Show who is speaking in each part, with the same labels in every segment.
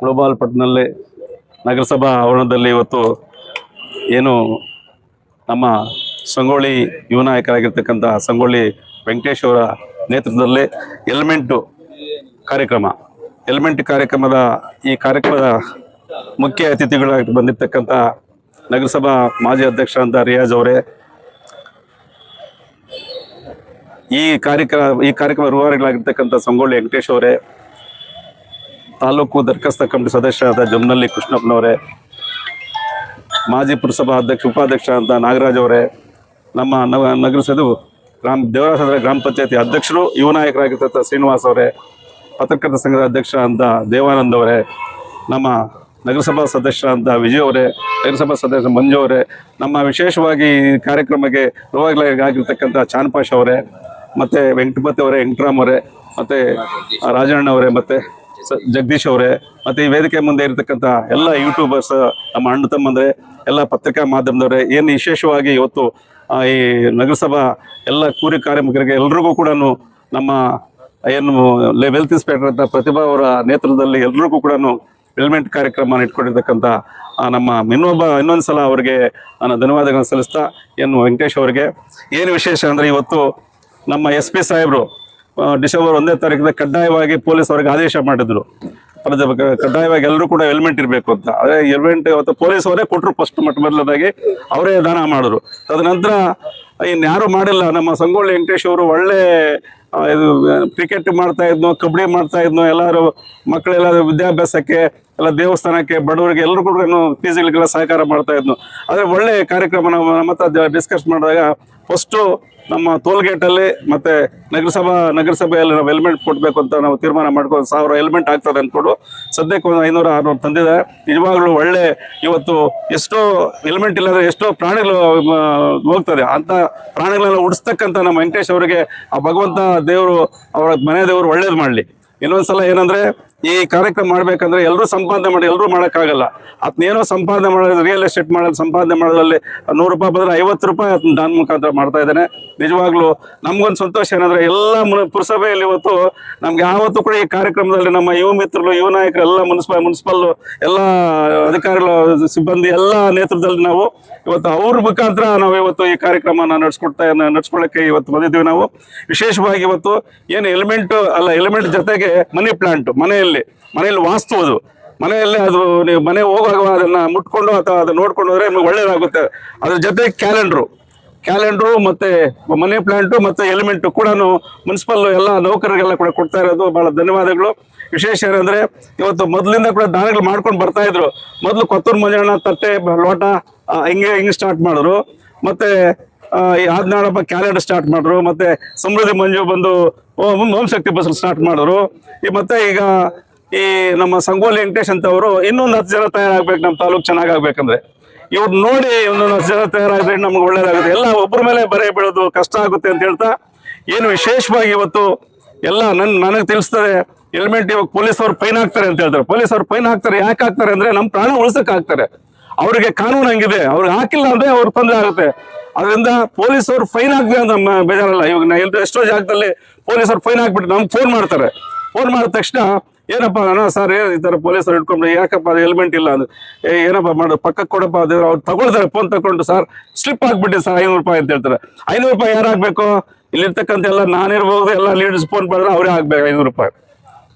Speaker 1: Global ಪಟ್ಟಣದಲ್ಲಿ ನಗರಸಭಾ ಆವರಣದಲ್ಲಿ ಇವತ್ತು ಏನು ನಮ್ಮ ಸಂಗೊಳ್ಳಿ ಯುವ ನಾಯಕರಾಗಿರ್ತಕ್ಕಂಥ ಸಂಗೊಳ್ಳಿ ವೆಂಕಟೇಶ್ ಅವರ ನೇತೃತ್ವದಲ್ಲಿ ಎಲಿಮೆಂಟು ಕಾರ್ಯಕ್ರಮ. ಎಲಿಮೆಂಟ್ ಕಾರ್ಯಕ್ರಮದ ಈ ಕಾರ್ಯಕ್ರಮದ ಮುಖ್ಯ ಅತಿಥಿಗಳಾಗಿ ಬಂದಿರತಕ್ಕಂಥ ನಗರಸಭಾ ಮಾಜಿ ಅಧ್ಯಕ್ಷ ಅಂತ ರಿಯಾಜ್ ಅವರೇ. ಈ ಕಾರ್ಯಕ್ರಮ ಈ ಕಾರ್ಯಕ್ರಮ ರೂವಾರಿಗಳಾಗಿರ್ತಕ್ಕಂಥ ಸಂಗೊಳ್ಳಿ ವೆಂಕಟೇಶ್ ಅವರೇ. ತಾಲೂಕು ದರ್ಕಸ್ತ ಕಮಿಟಿ ಸದಸ್ಯರಾದ ಜಮ್ನಳ್ಳಿ ಕೃಷ್ಣಪ್ಪನವರೇ, ಮಾಜಿ ಪುರಸಭಾ ಅಧ್ಯಕ್ಷ ಉಪಾಧ್ಯಕ್ಷ ಅಂತ ನಾಗರಾಜ್ ಅವರೇ, ನಮ್ಮ ನವ ನಗರಸಭೆ ಗ್ರಾಮ ದೇವರಾಸದ ಗ್ರಾಮ ಪಂಚಾಯತಿ ಅಧ್ಯಕ್ಷರು, ಯುವ ನಾಯಕರಾಗಿರ್ತಕ್ಕಂಥ ಶ್ರೀನಿವಾಸ್ ಅವರೇ, ಪತ್ರಕರ್ತ ಸಂಘದ ಅಧ್ಯಕ್ಷ ಅಂತ ದೇವಾನಂದ್ ಅವರೇ, ನಮ್ಮ ನಗರಸಭಾ ಸದಸ್ಯ ಅಂತ ವಿಜಯ್ ಅವರೇ, ನಗರಸಭಾ ಸದಸ್ಯ ಮಂಜು ಅವರೇ, ನಮ್ಮ ವಿಶೇಷವಾಗಿ ಈ ಕಾರ್ಯಕ್ರಮಕ್ಕೆ ಆಗಿರ್ತಕ್ಕಂಥ ಚಾನ್ಪಾಶ್ ಅವರೇ, ಮತ್ತು ವೆಂಕಟಪತಿ ಅವರೇ, ವೆಂಕಟರಾಮ್ ಅವರೇ, ಮತ್ತು ರಾಜಣ್ಣ ಅವರೇ, ಮತ್ತು ಜಗದೀಶ್ ಅವರೇ, ಮತ್ತೆ ಈ ವೇದಿಕೆ ಮುಂದೆ ಇರತಕ್ಕಂತ ಎಲ್ಲ ಯೂಟ್ಯೂಬರ್ಸ್ ನಮ್ಮ ಅಣ್ಣ ತಮ್ಮಂದ್ರೆ, ಎಲ್ಲ ಪತ್ರಿಕಾ ಮಾಧ್ಯಮದವರೇ, ಏನು ವಿಶೇಷವಾಗಿ ಇವತ್ತು ಈ ನಗರಸಭಾ ಎಲ್ಲ ಕೂರಿ ಕಾರ್ಮಿಕರಿಗೆ ಎಲ್ರಿಗೂ ಕೂಡ ನಮ್ಮ, ಏನು ವೆಲ್ತ್ ಇನ್ಸ್ಪೆಕ್ಟರ್ ಅಂತ ಪ್ರತಿಭಾ ಅವರ ನೇತೃತ್ವದಲ್ಲಿ ಎಲ್ರಿಗೂ ಕೂಡ ಹೆಲ್ಮೆಂಟ್ ಕಾರ್ಯಕ್ರಮ ಇಟ್ಕೊಂಡಿರ್ತಕ್ಕಂಥ ನಮ್ಮ ಇನ್ನೊಬ್ಬ, ಇನ್ನೊಂದು ಸಲ ಅವರಿಗೆ ನಾನು ಧನ್ಯವಾದಗಳನ್ನು ಸಲ್ಲಿಸ್ತಾ, ಏನು ವೆಂಕಟೇಶ್ ಅವರಿಗೆ. ಏನು ವಿಶೇಷ ಅಂದರೆ ಇವತ್ತು ನಮ್ಮ ಎಸ್ ಪಿ ಸಾಹೇಬರು ಡಿಸೆಂಬರ್ ಒಂದೇ ತಾರೀಕಿನ ಕಡ್ಡಾಯವಾಗಿ ಪೊಲೀಸ್ ಅವರಿಗೆ ಆದೇಶ ಮಾಡಿದ್ರು. ಕಡ್ಡಾಯವಾಗಿ ಎಲ್ಲರೂ ಕೂಡ ಹೆಲ್ಮೆಟ್ ಇರಬೇಕು ಅಂತ. ಅದೇ ಹೆಲ್ಮೆಟ್ ಇವತ್ತು ಪೊಲೀಸ್ ಅವರೇ ಕೊಟ್ಟರು ಫಸ್ಟ್ ಮೊಟ್ಟ ಮೊದಲದಾಗಿ ಅವರೇ ದಾನ ಮಾಡಿದ್ರು. ತದನಂತರ ಇನ್ಯಾರೂ ಯಾರು ಮಾಡಿಲ್ಲ. ನಮ್ಮ ಸಂಗೊಳ್ಳಿ ವೆಂಕಟೇಶ್ ಅವರು ಒಳ್ಳೆ ಇದು ಕ್ರಿಕೆಟ್ ಮಾಡ್ತಾ ಇದ್ನೋ, ಕಬಡ್ಡಿ ಮಾಡ್ತಾ ಇದ್ನೋ, ಎಲ್ಲರೂ ಮಕ್ಕಳೆಲ್ಲ ವಿದ್ಯಾಭ್ಯಾಸಕ್ಕೆ, ಎಲ್ಲ ದೇವಸ್ಥಾನಕ್ಕೆ, ಬಡವರಿಗೆ ಎಲ್ಲರೂ ಕೂಡ ಫೀಸ್ಗಳಿಗೆಲ್ಲ ಸಹಕಾರ ಮಾಡ್ತಾ ಇದ್ನು. ಆದರೆ ಒಳ್ಳೆ ಕಾರ್ಯಕ್ರಮ ನಾವು ನಮ್ಮ ಡಿಸ್ಕಸ್ ಮಾಡಿದಾಗ ಫಸ್ಟು ನಮ್ಮ ಟೋಲ್ಗೇಟಲ್ಲಿ ಮತ್ತು ನಗರಸಭಾ, ನಗರಸಭೆಯಲ್ಲಿ ನಾವು ಹೆಲ್ಮೆಟ್ ಕೊಡ್ಬೇಕು ಅಂತ ನಾವು ತೀರ್ಮಾನ ಮಾಡ್ಕೊಂಡು ಸಾವಿರ ಹೆಲ್ಮೆಟ್ ಆಗ್ತದೆ ಅಂದ್ಕೊಂಡು ಸದ್ಯಕ್ಕೆ ಒಂದು ಐನೂರ ಆರುನೂರು ತಂದಿದೆ. ನಿಜವಾಗ್ಲೂ ಒಳ್ಳೆ ಇವತ್ತು ಎಷ್ಟೋ ಹೆಲ್ಮೆಟ್ ಇಲ್ಲದ್ರೆ ಎಷ್ಟೋ ಪ್ರಾಣಿಗಳು ಹೋಗ್ತದೆ. ಅಂತ ಪ್ರಾಣಿಗಳನ್ನ ಉಡಿಸ್ತಕ್ಕಂಥ ನಮ್ಮ ವೆಂಕಟೇಶ್ ಅವರಿಗೆ ಆ ಭಗವಂತ ದೇವರು, ಅವರ ಮನೆ ದೇವರು ಒಳ್ಳೇದು ಮಾಡಲಿ. ಇನ್ನೊಂದ್ಸಲ ಏನಂದ್ರೆ ಈ ಕಾರ್ಯಕ್ರಮ ಮಾಡ್ಬೇಕಂದ್ರೆ ಎಲ್ಲರೂ ಸಂಪಾದನೆ ಮಾಡಿ ಎಲ್ಲರೂ ಮಾಡೋಕ್ಕಾಗಲ್ಲ. ಅದನ್ನೇನೋ ಸಂಪಾದನೆ ಮಾಡೋದು ರಿಯಲ್ ಎಸ್ಟೇಟ್ ಮಾಡೋದು, ಸಂಪಾದನೆ ಮಾಡೋದ್ರಲ್ಲಿ ನೂರು ರೂಪಾಯಿ ಬಂದ್ರೆ ಐವತ್ತು ರೂಪಾಯಿ ಅದನ್ನ ದಾನ ಮುಖಾಂತರ ಮಾಡ್ತಾ ಇದ್ದೇನೆ. ನಿಜವಾಗ್ಲೂ ನಮ್ಗೊಂದು ಸಂತೋಷ ಏನಂದ್ರೆ ಎಲ್ಲ ಪುರಸಭೆಯಲ್ಲಿ ಇವತ್ತು ನಮ್ಗೆ ಯಾವತ್ತೂ ಕೂಡ ಈ ಕಾರ್ಯಕ್ರಮದಲ್ಲಿ ನಮ್ಮ ಯುವ ಮಿತ್ರರು, ಯುವ ನಾಯಕರು, ಎಲ್ಲ ಮುನ್ಸಿಪಲ್ ಮುನ್ಸಿಪಲ್, ಎಲ್ಲ ಅಧಿಕಾರಿಗಳು, ಸಿಬ್ಬಂದಿ ಎಲ್ಲ ನೇತೃತ್ವದಲ್ಲಿ ನಾವು ಇವತ್ತು ಅವ್ರ ಮುಖಾಂತರ ನಾವು ಇವತ್ತು ಈ ಕಾರ್ಯಕ್ರಮನ ನಡೆಸ್ಕೊಡ್ತಾ ನಡ್ಸ್ಕೊಳ್ಳೋಕೆ ಇವತ್ತು ಬಂದಿದ್ದೀವಿ ನಾವು. ವಿಶೇಷವಾಗಿ ಇವತ್ತು ಏನು ಎಲಿಮೆಂಟ್ ಅಲ್ಲ ಎಲಿಮೆಂಟ್ ಜೊತೆಗೆ ಮನಿ ಪ್ಲಾಂಟ್ ಮನೆಯಲ್ಲಿ ಮನೆಯಲ್ಲಿ ವಾಸ್ತು ಅದು. ಮನೆಯಲ್ಲೇ ಅದು ನೀವು ಮನೆ ಹೋಗುವಾಗ ಅದನ್ನ ಮುಟ್ಕೊಂಡು ಅಥವಾ ಅದನ್ನ ನೋಡ್ಕೊಂಡು ಹೋದ್ರೆ ನಿಮ್ಗೆ ಒಳ್ಳೇದಾಗುತ್ತೆ. ಅದ್ರ ಜೊತೆ ಕ್ಯಾಲೆಂಡ್ರು ಕ್ಯಾಲೆಂಡ್ರು ಮತ್ತೆ ಮನಿ ಪ್ಲಾಂಟು ಮತ್ತೆ ಎಲಿಮೆಂಟ್ ಕೂಡ ಮುನ್ಸಿಪಲ್ ಎಲ್ಲ ನೌಕರರಿಗೆಲ್ಲ ಕೂಡ ಕೊಡ್ತಾ ಇರೋದು. ಬಹಳ ಧನ್ಯವಾದಗಳು. ವಿಶೇಷ ಏನಂದ್ರೆ ಇವತ್ತು ಮೊದಲಿಂದ ಕೂಡ ದಾನಗಳು ಮಾಡ್ಕೊಂಡು ಬರ್ತಾ ಇದ್ರು. ಮೊದಲು ಕೊತ್ತೂರು ಮಂಜಣ್ಣ ತಟ್ಟೆ ಲೋಟ ಹಿಂಗೆ ಹಿಂಗೆ ಸ್ಟಾರ್ಟ್ ಮಾಡಿದ್ರು. ಮತ್ತೆ ಆ, ಈ ಹದಿನಾರಪ್ಪ ಕ್ಯಾಲೆಂಡರ್ ಸ್ಟಾರ್ಟ್ ಮಾಡಿದ್ರು. ಮತ್ತೆ ಸಮೃದ್ಧಿ ಮಂಜು ಬಂದು ಓಂ ಓಂ ಶಕ್ತಿ ಬಸ್ ಸ್ಟಾರ್ಟ್ ಮಾಡಿದ್ರು. ಈ ಮತ್ತೆ ಈಗ ಈ ನಮ್ಮ ಸಂಗೋಲಿ ವೆಂಕಟೇಶ್ ಅಂತ ಅವರು ಇನ್ನೊಂದು ಹತ್ತು ಜನ ತಯಾರಾಗ್ಬೇಕು ನಮ್ಮ ತಾಲೂಕು ಚೆನ್ನಾಗಾಗ್ಬೇಕಂದ್ರೆ ಇವ್ರು ನೋಡಿ ಜನ ತಯಾರಾದ್ರೆ ನಮ್ಗೆ ಒಳ್ಳೇದಾಗುತ್ತೆ. ಎಲ್ಲ ಒಬ್ಬರ ಮೇಲೆ ಬರೆ ಬೀಳೋದು ಕಷ್ಟ ಆಗುತ್ತೆ ಅಂತ ಹೇಳ್ತಾ, ಏನು ವಿಶೇಷವಾಗಿ ಇವತ್ತು ಎಲ್ಲ ನನ್ ನನಗೆ ತಿಳಿಸ್ತದೆ ಹೆಲ್ಮೆಟ್ ಇವಾಗ ಪೊಲೀಸ್ ಅವ್ರು ಫೈನ್ ಹಾಕ್ತಾರೆ ಅಂತ ಹೇಳ್ತಾರೆ. ಪೊಲೀಸ್ ಅವ್ರು ಫೈನ್ ಹಾಕ್ತಾರೆ, ಯಾಕೆ ಹಾಕ್ತಾರೆ ಅಂದ್ರೆ ನಮ್ಮ ಪ್ರಾಣ ಉಳಿಸಕ್ ಹಾಕ್ತಾರೆ. ಅವರಿಗೆ ಕಾನೂನು ಹಂಗಿದೆ ಅವ್ರಿಗೆ ಹಾಕಿಲ್ಲ ಅಂದ್ರೆ ಅವ್ರಿಗೆ ತೊಂದರೆ ಆಗುತ್ತೆ. ಅದರಿಂದ ಪೊಲೀಸ್ ಅವ್ರು ಫೈನ್ ಹಾಕಿದೆ ಅಂತ ಬೇಜಾರಲ್ಲ. ಇವಾಗ ನಾ ಎಷ್ಟೋ ಜಾಗದಲ್ಲಿ ಪೊಲೀಸ್ ಅವ್ರು ಫೈನ್ ಹಾಕ್ಬಿಟ್ಟು ನಮ್ಗೆ ಫೋನ್ ಮಾಡ್ತಾರೆ. ಫೋನ್ ಮಾಡಿದ ತಕ್ಷಣ ಏನಪ್ಪ ಅಣ್ಣ ಸರ್ ಈ ತರ ಪೊಲೀಸರು ಇಟ್ಕೊಂಡು ಯಾಕಪ್ಪ ಅದು ಹೆಲ್ಮೆಟ್ ಇಲ್ಲ ಅಂದ್ರೆ ಏ, ಏನಪ್ಪ ಮಾಡು ಪಕ್ಕಕ್ಕೆ ಕೊಡಪ್ಪ ಅದು ಅವ್ರು ತಗೊಳ್ತಾರೆ ಫೋನ್ ತಗೊಂಡು ಸರ್ ಸ್ಲಿಪ್ ಹಾಕ್ಬಿಟ್ಟು ಸರ್ ಐನೂರು ರೂಪಾಯಿ ಅಂತ ಹೇಳ್ತಾರೆ. ಐನೂರು ರೂಪಾಯಿ ಯಾರು ಹಾಕ್ಬೇಕು ಇಲ್ಲಿರ್ತಕ್ಕಂಥ ಎಲ್ಲ ನಾನಿರ್ಬೋದು ಎಲ್ಲ ಲೀಡರ್ಸ್ ಫೋನ್ ಮಾಡಿದ್ರೆ ಅವರೇ ಆಗಬೇಕು ಐನೂರು ರೂಪಾಯಿ.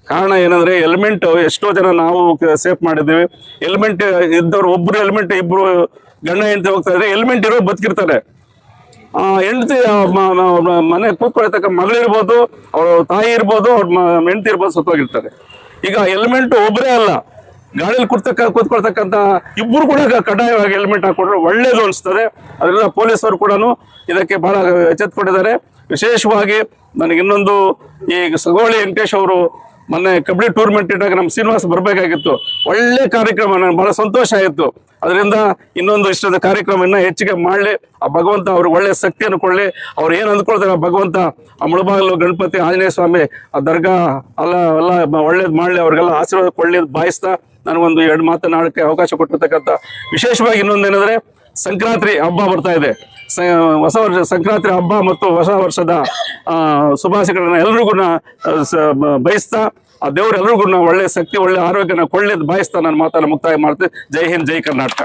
Speaker 1: ಕಾರಣ ಏನಂದ್ರೆ ಹೆಲ್ಮೆಟ್ ಎಷ್ಟೋ ಜನ ನಾವು ಸೇಫ್ ಮಾಡಿದ್ದೀವಿ. ಹೆಲ್ಮೆಟ್ ಇದ್ದವ್ರು ಒಬ್ರು ಹೆಲ್ಮೆಟ್ ಇಬ್ರು ಗಂಡ ಹೆಂಡತಿ ಹೋಗ್ತಾ ಇದ್ರೆ ಹೆಲ್ಮೆಟ್ ಇರೋ ಬದುಕಿರ್ತಾರೆ. ಹೆಂಡತಿ ಮನೆ ಕೂತ್ಕೊಳ್ತಕ್ಕ ಮಗಳಿರ್ಬೋದು, ಅವ್ರ ತಾಯಿ ಇರ್ಬೋದು, ಅವ್ರ ಹೆಂಡತಿ ಇರ್ಬೋದು ಸತ್ತೋಗಿರ್ತಾರೆ. ಈಗ ಹೆಲ್ಮೆಟ್ ಒಬ್ಬರೇ ಅಲ್ಲ. ಗಾಡಿಯಲ್ಲಿ ಕೂರ್ತಕ್ಕ ಕೂತ್ಕೊಳ್ತಕ್ಕಂಥ ಇಬ್ಬರು ಕೂಡ ಕಡ್ಡಾಯವಾಗಿ ಹೆಲ್ಮೆಟ್ ಹಾಕೊಂಡ್ರೆ ಒಳ್ಳೇದು ಅನಿಸ್ತದೆ. ಅದರಿಂದ ಪೊಲೀಸರು ಕೂಡ ಇದಕ್ಕೆ ಬಹಳ ಎಚ್ಚೆತ್ಕೊಂಡಿದ್ದಾರೆ ವಿಶೇಷವಾಗಿ ನನಗೆ ಇನ್ನೊಂದು ಈ ಸಗೋಳಿ ವೆಂಕಟೇಶ್ ಅವರು ಮೊನ್ನೆ ಕಬಡ್ಡಿ ಟೂರ್ನಮೆಂಟ್ ಇಟ್ಟಾಗ ನಮ್ಮ ಶ್ರೀನಿವಾಸ್ ಬರಬೇಕಾಗಿತ್ತು. ಒಳ್ಳೆ ಕಾರ್ಯಕ್ರಮ ನನಗೆ ಬಹಳ ಸಂತೋಷ ಆಯಿತು. ಅದರಿಂದ ಇನ್ನೊಂದು ಇಷ್ಟದ ಕಾರ್ಯಕ್ರಮ ಇನ್ನೂ ಹೆಚ್ಚಿಗೆ ಮಾಡಲಿ. ಆ ಭಗವಂತ ಅವ್ರಿಗೆ ಒಳ್ಳೆ ಶಕ್ತಿಯನ್ನು ಕೊಡಲಿ. ಅವ್ರು ಏನು ಅಂದ್ಕೊಳ್ತಾರೆ ಆ ಭಗವಂತ, ಆ ಮುಳುಬಾಗಲು ಗಣಪತಿ ಆಂಜನೇಯ ಸ್ವಾಮಿ, ಆ ದರ್ಗಾ ಅಲ್ಲ, ಎಲ್ಲ ಒಳ್ಳೇದು ಮಾಡಲಿ. ಅವ್ರಿಗೆಲ್ಲ ಆಶೀರ್ವಾದ ಕೊಡಲಿ ಬಾಯಿಸ್ತಾ ನನಗೊಂದು ಎರಡು ಮಾತನಾಡೋಕ್ಕೆ ಅವಕಾಶ ಕೊಟ್ಟಿರ್ತಕ್ಕಂಥ ವಿಶೇಷವಾಗಿ ಇನ್ನೊಂದೇನೆಂದ್ರೆ ಸಂಕ್ರಾಂತಿ ಹಬ್ಬ ಬರ್ತಾ ಇದೆ. ಹೊಸ ವರ್ಷ, ಸಂಕ್ರಾಂತಿ ಹಬ್ಬ ಮತ್ತು ಹೊಸ ವರ್ಷದ ಶುಭಾಶಯಗಳನ್ನ ಎಲ್ರಿಗೂ ಬಯಸ್ತಾ, ಆ ದೇವರು ಎಲ್ರಿಗೂ ಒಳ್ಳೆ ಶಕ್ತಿ, ಒಳ್ಳೆ ಆರೋಗ್ಯನ ಕೊಳ್ಳೆದು ಬಯಸ್ತಾ ನನ್ನ ಮಾತನ್ನು ಮುಕ್ತಾಯ ಮಾಡ್ತೀನಿ ಜೈ ಹಿಂದ್, ಜೈ ಕರ್ನಾಟಕ.